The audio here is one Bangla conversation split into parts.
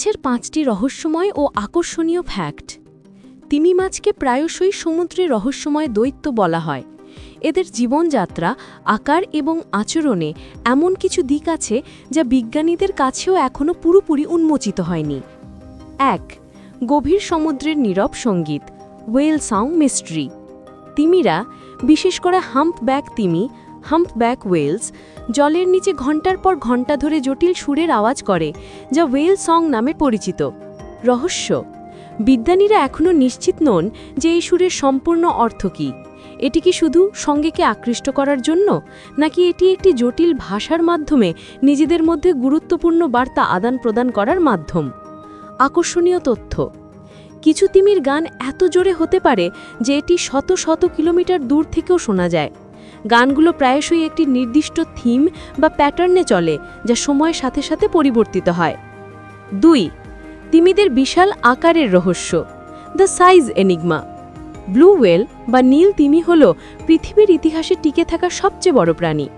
মাছের পাঁচটি রহস্যময় ও আকর্ষণীয় ফ্যাক্ট তিমি মাছকে প্রায়শই সমুদ্রে রহস্যময় দৈত্য বলা হয়। এদের জীবনযাত্রা, আকার এবং আচরণে এমন কিছু দিক আছে যা বিজ্ঞানীদের কাছেও এখনও পুরোপুরি উন্মোচিত হয়নি। এক, গভীর সমুদ্রের নীরব সংগীত ওয়েল সাউন্ড মিস্ট্রি তিমিরা, বিশেষ করে হাম্প হাম্পব্যাক তিমি হাম্পব্যাক ওয়েলস জলের নিচে ঘণ্টার পর ঘণ্টা ধরে জটিল সুরের আওয়াজ করে, যা ওয়েল সং নামে পরিচিত। রহস্য। বিজ্ঞানীরা এখনও নিশ্চিত নন যে এই সুরের সম্পূর্ণ অর্থ কী। এটি কি শুধু সঙ্গীকে আকৃষ্ট করার জন্য, নাকি এটি একটি জটিল ভাষার মাধ্যমে নিজেদের মধ্যে গুরুত্বপূর্ণ বার্তা আদান প্রদান করার মাধ্যম? আকর্ষণীয় তথ্য। কিছু তিমির গান এত জোরে হতে পারে যে এটি শত শত কিলোমিটার দূর থেকেও শোনা যায়। গানগুলো প্রায়শই একটি নির্দিষ্ট থিম বা প্যাটার্নে চলে, যা সময়ের সাথে সাথে পরিবর্তিত হয়। দুই, তিমিদের বিশাল আকারের রহস্য the size enigma blue whale বা নীল তিমি হল পৃথিবীর ইতিহাসে টিকে থাকা সবচেয়ে বড় প্রাণী।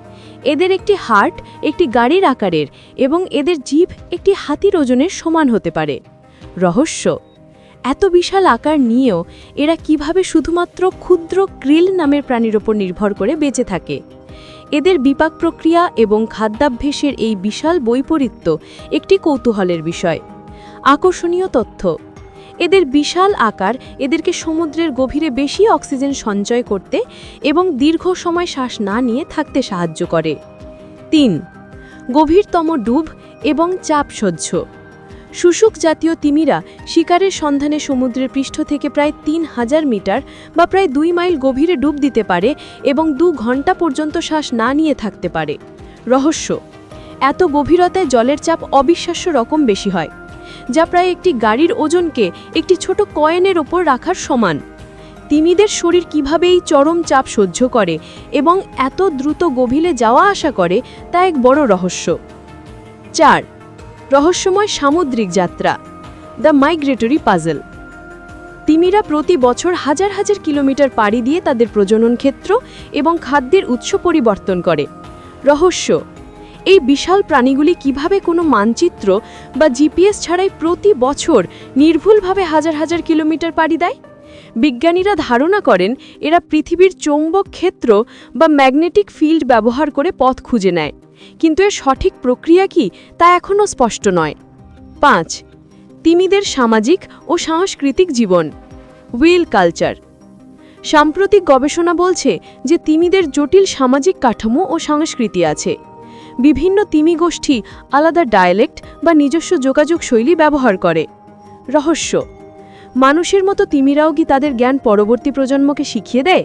এদের একটি হার্ট, একটি গাড়ির আকারের এবং এদের জিভ একটি হাতির ওজনের সমান হতে পারে। রহস্য এত বিশাল আকার নিয়েও এরা কীভাবে শুধুমাত্র ক্ষুদ্র ক্রিল নামের প্রাণীর ওপর নির্ভর করে বেঁচে থাকে। এদের বিপাক প্রক্রিয়া এবং খাদ্যাভ্যাসের এই বিশাল বৈপরীত্য একটি কৌতূহলের বিষয়। আকর্ষণীয় তথ্য। এদের বিশাল আকার এদেরকে সমুদ্রের গভীরে বেশি অক্সিজেন সঞ্চয় করতে এবং দীর্ঘ সময় শ্বাস না নিয়ে থাকতে সাহায্য করে। তিন, গভীরতম ডুব এবং চাপ সহ্য। শুশুক জাতীয় তিমিরা শিকারের সন্ধানে সমুদ্রের পৃষ্ঠ থেকে প্রায় তিন হাজার মিটার বা প্রায় দুই মাইল গভীরে ডুব দিতে পারে এবং দু ঘণ্টা পর্যন্ত শ্বাস না নিয়ে থাকতে পারে। রহস্য, এত গভীরতায় জলের চাপ অবিশ্বাস্য রকম বেশি হয়, যা প্রায় একটি গাড়ির ওজনকে একটি ছোট কয়েনের ওপর রাখার সমান। তিমিদের শরীর কীভাবে এই চরম চাপ সহ্য করে এবং এত দ্রুত গভীরে যাওয়া আসা করে তা এক বড় রহস্য। চার রহস্যময় সামুদ্রিক যাত্রা, দ্য মাইগ্রেটরি পাজল। তিমিরা প্রতি বছর হাজার হাজার কিলোমিটার পাড়ি দিয়ে তাদের প্রজনন ক্ষেত্র এবং খাদ্যের উৎস পরিবর্তন করে। রহস্য, এই বিশাল প্রাণীগুলি কীভাবে কোনো মানচিত্র বা জিপিএস ছাড়াই প্রতি বছর নির্ভুলভাবে হাজার হাজার কিলোমিটার পাড়ি দেয়? বিজ্ঞানীরা ধারণা করেন, এরা পৃথিবীর চৌম্বক ক্ষেত্র বা ম্যাগনেটিক ফিল্ড ব্যবহার করে পথ খুঁজে নেয়। কিন্তু এর সঠিক প্রক্রিয়া কি তা এখনও স্পষ্ট নয়। পাঁচ, তিমিদের সামাজিক ও সাংস্কৃতিক জীবন, উইল কালচার। সাম্প্রতিক গবেষণা বলছে যে তিমিদের জটিল সামাজিক কাঠামো ও সংস্কৃতি আছে। বিভিন্ন তিমি গোষ্ঠী আলাদা ডায়ালেক্ট বা নিজস্ব যোগাযোগ শৈলী ব্যবহার করে। রহস্য, মানুষের মতো তিমিরাও কি তাদের জ্ঞান পরবর্তী প্রজন্মকে শিখিয়ে দেয়?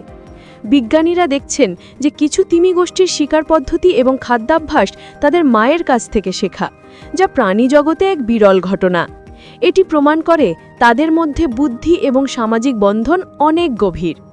বিজ্ঞানীরা দেখছেন যে কিছু তিমি গোষ্ঠীর শিকার পদ্ধতি এবং খাদ্যাভ্যাস তাদের মায়ের কাছ থেকে শেখা, যা প্রাণী জগতে এক বিরল ঘটনা। এটি প্রমাণ করে তাদের মধ্যে বুদ্ধি এবং সামাজিক বন্ধন অনেক গভীর।